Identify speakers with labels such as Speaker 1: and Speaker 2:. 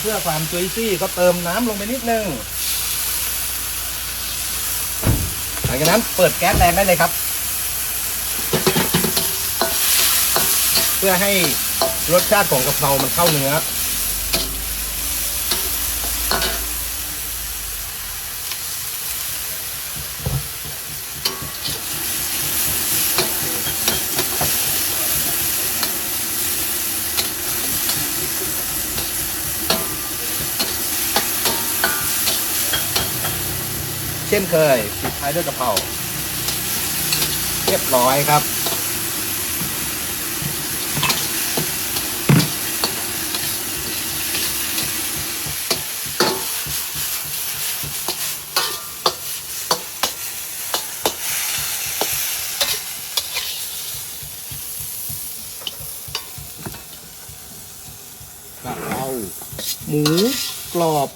Speaker 1: เพื่อความจุยซี่ก็เติมน้ำลงไปนิดนึงหลังจากนั้นเปิดแก๊สแรงได้เลยครับ เพื่อให้รสชาติของกะเพรามันเข้าเนื้อ เช่นเคยปิดท้ายด้วยกะเพราเรียบร้อยครับ กะเพราหมูกรอบ